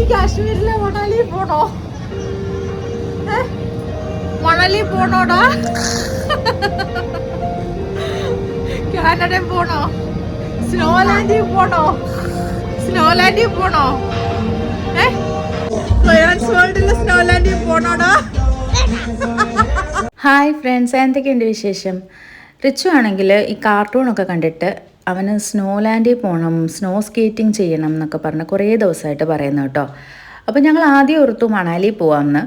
ഈ കാശ്മീരിലെ മണാലി പോണോ? മണാലി പോണോടാ? കാനഡയിൽ പോണോ? സ്നോലാൻഡിൽ പോണോ? സ്നോലാൻഡിൽ പോണോ? ഏ? സ്നോലാൻഡിൽ പോണോടാ? ഹായ് ഫ്രണ്ട്സ് എന്തൊക്കെയുണ്ട് വിശേഷം? റിച്ചു ആണെങ്കിൽ ഈ കാർട്ടൂണൊക്കെ കണ്ടിട്ട് അവന് സ്നോലാൻഡിൽ പോകണം സ്നോ സ്കേറ്റിംഗ് ചെയ്യണം എന്നൊക്കെ പറഞ്ഞ് കുറേ ദിവസമായിട്ട് പറയുന്നു കേട്ടോ. അപ്പോൾ ഞങ്ങൾ ആദ്യം ഓർത്തു മണാലി പോവാമെന്ന്.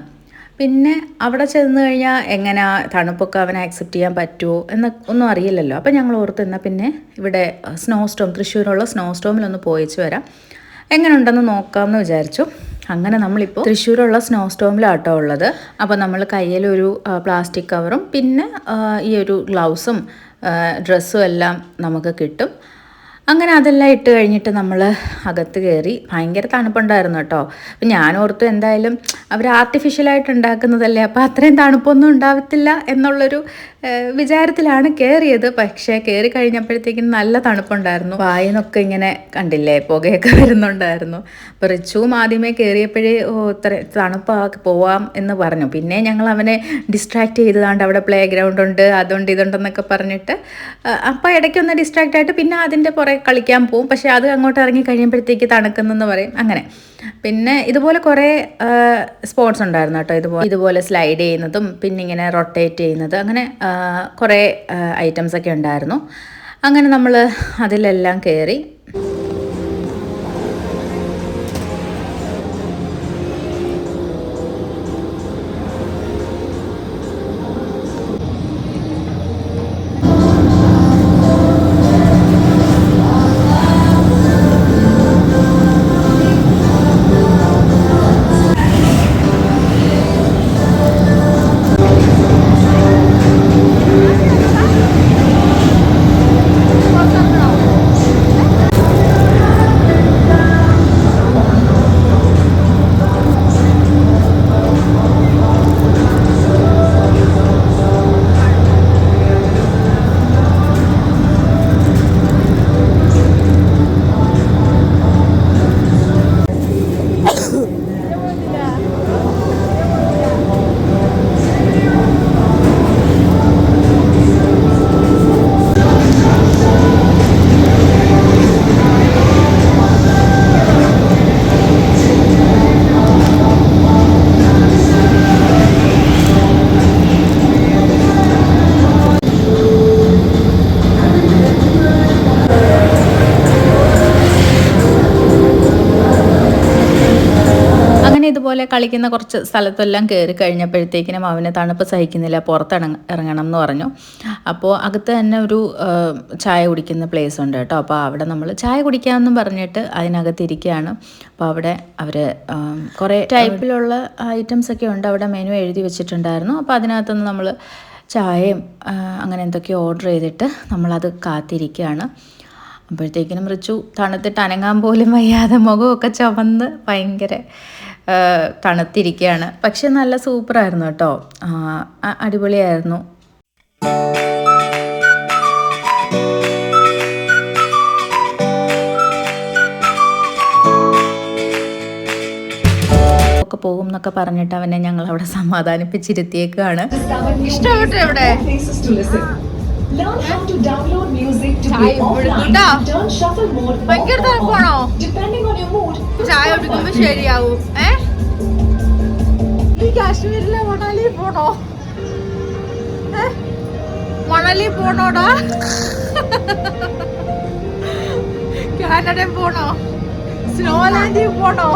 പിന്നെ അവിടെ ചെന്ന് കഴിഞ്ഞാൽ എങ്ങനെ തണുപ്പൊക്കെ അവനെ അക്സെപ്റ്റ് ചെയ്യാൻ പറ്റുമോ എന്ന് ഒന്നും അറിയില്ലല്ലോ. അപ്പോൾ ഞങ്ങൾ ഓർത്ത് എന്നാൽ പിന്നെ ഇവിടെ സ്നോ സ്റ്റോം തൃശ്ശൂരുള്ള സ്നോ സ്റ്റോമിലൊന്ന് പോയിച്ച് വരാം. എങ്ങനെ ഉണ്ടെന്ന് നോക്കാമെന്ന് വിചാരിച്ചു. അങ്ങനെ നമ്മളിപ്പോൾ തൃശ്ശൂരുള്ള സ്നോ സ്റ്റോമിലാട്ടോ ഉള്ളത്. അപ്പോൾ നമ്മൾ കയ്യിലൊരു പ്ലാസ്റ്റിക് കവറും പിന്നെ ഈ ഒരു ഗ്ലൗസും ഡ്രസ്സും എല്ലാം നമുക്ക് കിട്ടും. അങ്ങനെ അതെല്ലാം ഇട്ട് കഴിഞ്ഞിട്ട് നമ്മൾ അകത്ത് കയറി ഭയങ്കര തണുപ്പുണ്ടായിരുന്നു കേട്ടോ. അപ്പം ഞാൻ ഓർത്തു എന്തായാലും അവർ ആർട്ടിഫിഷ്യലായിട്ട് ഉണ്ടാക്കുന്നതല്ലേ അപ്പോൾ അത്രയും തണുപ്പൊന്നും ഉണ്ടാവത്തില്ല എന്നുള്ളൊരു വിചാരത്തിലാണ് കയറിയത് പക്ഷേ കയറി കഴിഞ്ഞപ്പോഴത്തേക്കും നല്ല തണുപ്പുണ്ടായിരുന്നു. വായനൊക്കെ ഇങ്ങനെ കണ്ടില്ലേ പുകയൊക്കെ വരുന്നുണ്ടായിരുന്നു. അപ്പോൾ റിച്ചുവും ആദ്യമേ കയറിയപ്പോഴേ ഓ ഇത്ര തണുപ്പാ പോവാം എന്ന് പറഞ്ഞു. പിന്നെ ഞങ്ങൾ അവനെ ഡിസ്ട്രാക്ട് ചെയ്തതാണ്ട് അവിടെ പ്ലേ ഗ്രൗണ്ട് ഉണ്ട് അതുണ്ട് ഇതുണ്ടെന്നൊക്കെ പറഞ്ഞിട്ട് അപ്പോൾ ഇടയ്ക്കൊന്ന് ഡിസ്ട്രാക്റ്റ് ആയിട്ട് പിന്നെ അതിന്റെ പുറകെ കളിക്കാൻ പോവും. പക്ഷേ അത് അങ്ങോട്ട് ഇറങ്ങി കഴിയുമ്പോഴത്തേക്ക് തണുക്കുന്നെന്ന് പറയും. അങ്ങനെ. പിന്നെ ഇതുപോലെ കുറേ സ്പോർട്സ് ഉണ്ടായിരുന്നു കേട്ടോ. ഇതുപോലെ ഇതുപോലെ സ്ലൈഡ് ചെയ്യുന്നതും പിന്നെ ഇങ്ങനെ റൊട്ടേറ്റ് ചെയ്യുന്നത് അങ്ങനെ കുറേ ഐറ്റംസ് ഒക്കെ ഉണ്ടായിരുന്നു. അങ്ങനെ നമ്മൾ അതിലെല്ലാം കയറി ഇതുപോലെ കളിക്കുന്ന കുറച്ച് സ്ഥലത്തെല്ലാം കയറി കഴിഞ്ഞപ്പോഴത്തേക്കിനും അവന് തണുപ്പ് സഹിക്കുന്നില്ല പുറത്തിറങ്ങ ഇറങ്ങണം എന്ന് പറഞ്ഞു. അപ്പോൾ അകത്ത് തന്നെ ഒരു ചായ കുടിക്കുന്ന പ്ലേസ് ഉണ്ട് കേട്ടോ. അപ്പോൾ അവിടെ നമ്മൾ ചായ കുടിക്കാമെന്നും പറഞ്ഞിട്ട് അതിനകത്ത് ഇരിക്കുകയാണ് അപ്പോൾ അവിടെ അവർ കുറേ ടൈപ്പിലുള്ള ഐറ്റംസ് ഒക്കെ ഉണ്ട്. അവിടെ മെനു എഴുതി വെച്ചിട്ടുണ്ടായിരുന്നു. അപ്പോൾ അതിനകത്തുനിന്ന് നമ്മൾ ചായയും അങ്ങനെ എന്തൊക്കെയോ ഓർഡർ ചെയ്തിട്ട് നമ്മളത് കാത്തിരിക്കുകയാണ്. അപ്പോഴത്തേക്കിനും റിച്ചു തണുത്തിട്ട് അനങ്ങാൻ പോലും വയ്യാതെ മുഖമൊക്കെ ചുവന്ന് ഭയങ്കര തണുത്തിരിക്കുകയാണ് പക്ഷെ നല്ല സൂപ്പറായിരുന്നു കേട്ടോ. അടിപൊളിയായിരുന്നു. ഒക്കെ പോകും എന്നൊക്കെ പറഞ്ഞിട്ട് അവനെ ഞങ്ങൾ അവിടെ സമാധാനിപ്പിച്ചിരുത്തിയേക്കാണ് ഇഷ്ടപ്പെട്ടു എവിടെ. Learn how to download music to play offline. turn shuffle mode ഭയങ്കര തണുപ്പാണോ? depending on your mood. ചായ കുടിക്കുമ്പോ ശരിയാവും. ഏ? ഈ കാശ്മീരിലെ മണാലി പോണോ? മണാലി പോണോടാ? കാനഡയിൽ പോണോ? സ്നോലാൻഡിൽ പോണോ?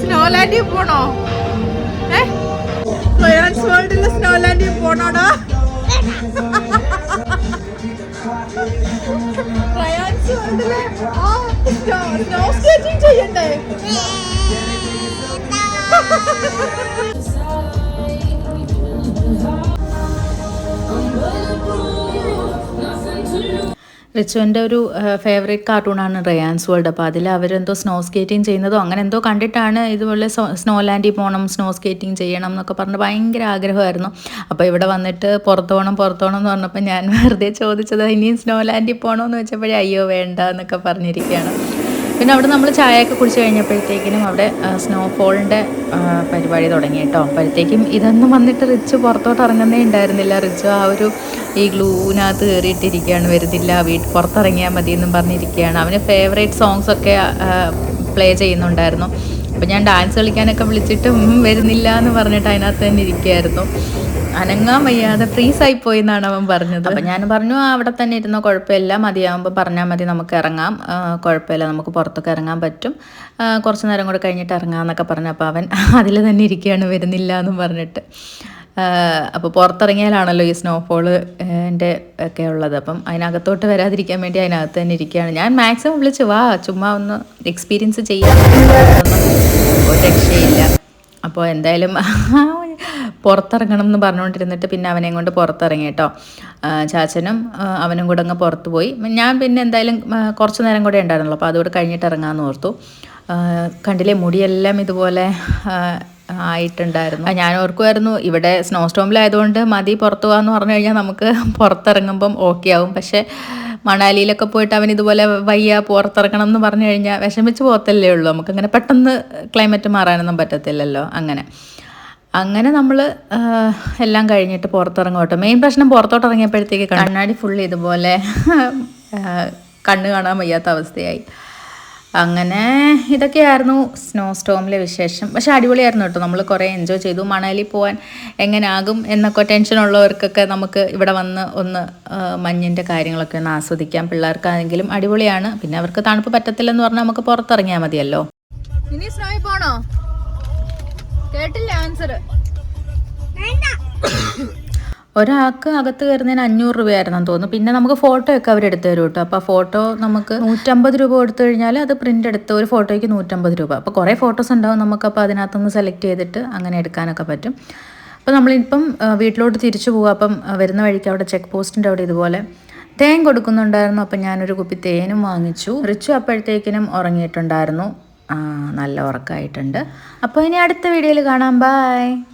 സ്നോലാൻഡിൽ പോണോ? ഏ? വേൾഡിലെ സ്നോലാൻഡിൽ പോണോടാ? ചെയ്യണ്ടേ റിച്ചുവിന്റെ ഒരു ഫേവറേറ്റ് കാർട്ടൂണാണ് റയാൻസ് വേൾഡ് അപ്പോൾ അതിൽ അവരെന്തോ സ്നോ സ്കേറ്റിംഗ് ചെയ്യുന്നതോ അങ്ങനെ എന്തോ കണ്ടിട്ടാണ് ഇതുപോലെ സ്നോ ലാൻഡിൽ പോകണം സ്നോ സ്കേറ്റിംഗ് ചെയ്യണം എന്നൊക്കെ പറഞ്ഞ് ഭയങ്കര ആഗ്രഹമായിരുന്നു. അപ്പോൾ ഇവിടെ വന്നിട്ട് പുറത്ത് പോകണം പുറത്ത് പോകണം എന്ന് പറഞ്ഞപ്പോൾ ഞാൻ വെറുതെ ചോദിച്ചത് ഇനിയും സ്നോ ലാൻഡിൽ പോകണമെന്ന് വെച്ചപ്പോഴേ അയ്യോ വേണ്ട എന്നൊക്കെ പറഞ്ഞിരിക്കുകയാണ്. പിന്നെ അവിടെ നമ്മൾ ചായയൊക്കെ കുടിച്ച് കഴിഞ്ഞപ്പോഴത്തേക്കിനും അവിടെ സ്നോഫോളിന്റെ പരിപാടി തുടങ്ങി കേട്ടോ. അപ്പോഴത്തേക്കും ഇതൊന്നും വന്നിട്ട് റിച്ച് പുറത്തോട്ട് ഇറങ്ങുന്നേ ഉണ്ടായിരുന്നില്ല. റിച്ച് ആ ഒരു ഈ ഗ്ലൂവിനകത്ത് കയറിയിട്ടിരിക്കുകയാണ് വരുന്നില്ല വീട്ടിൽ പുറത്തിറങ്ങിയാൽ മതി എന്നും പറഞ്ഞിരിക്കുകയാണ്. അവന് ഫേവറേറ്റ് സോങ്സ് ഒക്കെ പ്ലേ ചെയ്യുന്നുണ്ടായിരുന്നു. അപ്പോൾ ഞാൻ ഡാൻസ് കളിക്കാനൊക്കെ വിളിച്ചിട്ട് വരുന്നില്ല എന്ന് പറഞ്ഞിട്ട് അതിനകത്ത് തന്നെ ഇരിക്കുകയായിരുന്നു. അനങ്ങാൻ വയ്യാതെ ആയി പോയി എന്നാണ് അവൻ പറഞ്ഞത്. അപ്പം ഞാൻ പറഞ്ഞു അവിടെ തന്നെ ഇരുന്ന കുഴപ്പമില്ല. മതിയാവുമ്പോൾ പറഞ്ഞാൽ മതി നമുക്ക് ഇറങ്ങാം. കുഴപ്പമില്ല നമുക്ക് പുറത്തൊക്കെ ഇറങ്ങാൻ പറ്റും. കുറച്ച് നേരം കൂടെ കഴിഞ്ഞിട്ട് ഇറങ്ങാമെന്നൊക്കെ പറഞ്ഞു. അപ്പോൾ അവൻ അതിൽ തന്നെ ഇരിക്കുകയാണ് വരുന്നില്ല എന്നും പറഞ്ഞിട്ട് അപ്പോൾ പുറത്തിറങ്ങിയാലാണല്ലോ ഈ സ്നോഫോൾ എന്റെ ഒക്കെ ഉള്ളത്. അപ്പം അതിനകത്തോട്ട് വരാതിരിക്കാൻ വേണ്ടി അതിനകത്ത് തന്നെ ഇരിക്കുകയാണ്. ഞാൻ മാക്സിമം വിളിച്ചു വാ ചുമ്മാ ഒന്ന് എക്സ്പീരിയൻസ് ചെയ്യാൻ രക്ഷയില്ല. അപ്പോൾ എന്തായാലും പുറത്തിറങ്ങണം എന്ന് പറഞ്ഞുകൊണ്ടിരുന്നിട്ട് പിന്നെ അവനെ കൊണ്ട് പുറത്തിറങ്ങി കേട്ടോ. ചാച്ചനും അവനും കൂടെ അങ്ങ് പുറത്ത് പോയി. ഞാൻ പിന്നെ എന്തായാലും കുറച്ച് നേരം കൂടെ ഉണ്ടായിരുന്നുള്ളൂ. അപ്പോൾ അതുകൂടെ കഴിഞ്ഞിട്ട് ഇറങ്ങാമെന്ന് ഓർത്തു. കണ്ടില്ലേ മുടിയെല്ലാം ഇതുപോലെ ആയിട്ടുണ്ടായിരുന്നു. ഞാൻ ഓർക്കുമായിരുന്നു ഇവിടെ സ്നോ സ്റ്റോമിലായതുകൊണ്ട് മതി പുറത്തു പോകാമെന്ന് പറഞ്ഞു കഴിഞ്ഞാൽ നമുക്ക് പുറത്തിറങ്ങുമ്പം ഓക്കെ ആവും. പക്ഷേ മണാലിയിലൊക്കെ പോയിട്ട് അവൻ ഇതുപോലെ വയ്യ പുറത്തിറങ്ങണം എന്ന് പറഞ്ഞു കഴിഞ്ഞാൽ വിഷമിച്ച് പോകത്തല്ലേ ഉള്ളൂ. നമുക്കങ്ങനെ പെട്ടെന്ന് ക്ലൈമറ്റ് മാറാനൊന്നും പറ്റത്തില്ലല്ലോ അങ്ങനെ. അങ്ങനെ നമ്മൾ എല്ലാം കഴിഞ്ഞിട്ട് പുറത്തിറങ്ങോട്ടെ. മെയിൻ പ്രശ്നം പുറത്തോട്ട് ഇറങ്ങിയപ്പോഴത്തേക്ക് കണ്ണാടി ഫുൾ ഇതുപോലെ കണ്ണ് കാണാൻ വയ്യാത്ത അവസ്ഥയായി. അങ്ങനെ ഇതൊക്കെയായിരുന്നു സ്നോ സ്റ്റോമിലെ വിശേഷം. പക്ഷെ അടിപൊളിയായിരുന്നു കേട്ടോ. നമ്മൾ കുറേ എൻജോയ് ചെയ്തു. മണാലി പോകാൻ എങ്ങനെയാകും എന്നൊക്കെ ടെൻഷൻ ഉള്ളവർക്കൊക്കെ നമുക്ക് ഇവിടെ വന്ന് ഒന്ന് മഞ്ഞിന്റെ കാര്യങ്ങളൊക്കെ ഒന്ന് ആസ്വദിക്കാം. പിള്ളേർക്കാണെങ്കിലും അടിപൊളിയാണ്. പിന്നെ അവർക്ക് തണുപ്പ് പറ്റത്തില്ലെന്ന് പറഞ്ഞാൽ നമുക്ക് പുറത്തിറങ്ങിയാൽ മതിയല്ലോ. ഇനി സ്നോയിൽ പോണോ? കേട്ടില്ല ആൻസർ ഒരാൾക്ക് അകത്ത് കയറുന്നതിന് അഞ്ഞൂറ് രൂപയായിരുന്നു തോന്നുന്നു. പിന്നെ നമുക്ക് ഫോട്ടോ ഒക്കെ അവരെടുത്ത് തരും കേട്ടോ. അപ്പോൾ ഫോട്ടോ നമുക്ക് നൂറ്റമ്പത് രൂപ കൊടുത്തു കഴിഞ്ഞാൽ അത് പ്രിന്റ് എടുത്ത് ഒരു ഫോട്ടോയ്ക്ക് നൂറ്റമ്പത് രൂപ. അപ്പോൾ കുറേ ഫോട്ടോസ് ഉണ്ടാവും നമുക്ക് അപ്പോൾ അതിനകത്തുനിന്ന് സെലക്ട് ചെയ്തിട്ട് അങ്ങനെ എടുക്കാനൊക്കെ പറ്റും. അപ്പോൾ നമ്മളിപ്പം വീട്ടിലോട്ട് തിരിച്ചു പോകുക അപ്പം വരുന്ന വഴിക്ക് അവിടെ ചെക്ക് പോസ്റ്റിന്റെ അവിടെ ഇതുപോലെ. തേൻ കൊടുക്കുന്നുണ്ടായിരുന്നു. അപ്പം ഞാനൊരു കുപ്പി തേനും വാങ്ങിച്ചു. റിച്ചു അപ്പോഴത്തേക്കിനും ഉറങ്ങിയിട്ടുണ്ടായിരുന്നു. നല്ല ഉറക്കമായിട്ടുണ്ട് അപ്പോൾ ഇനി അടുത്ത വീഡിയോയിൽ കാണാം. ബൈ.